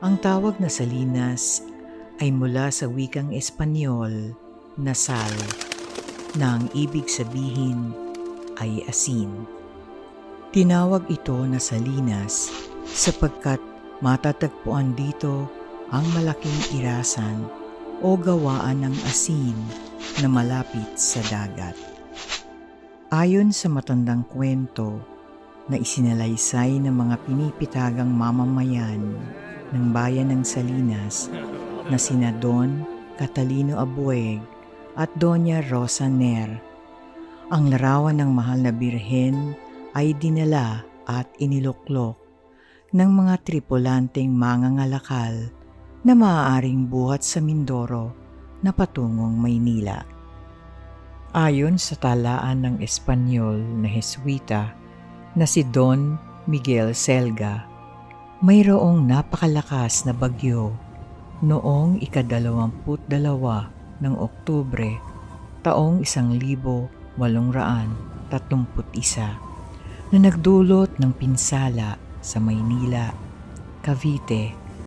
Ang tawag na salinas ay mula sa wikang Espanyol na sal na ang ibig sabihin ay asin. Tinawag ito na salinas sapagkat matatagpuan dito ang malaking irasan o gawaan ng asin na malapit sa dagat. Ayon sa matandang kwento na isinalaysay ng mga pinipitagang mamamayan ng bayan ng Salinas na sina Don Catalino Abueg at Doña Rosa Ner. Ang larawan ng mahal na birhen ay dinala at iniluklok ng mga tripulanteng mangangalakal na maaaring buhat sa Mindoro na patungong Maynila. Ayon sa talaan ng Espanyol na Heswita na si Don Miguel Selga, mayroong napakalakas na bagyo noong ikadalawamput dalawa ng Oktubre taong isang libo walong raan tatlumput isa na nagdulot ng pinsala sa Maynila, Cavite,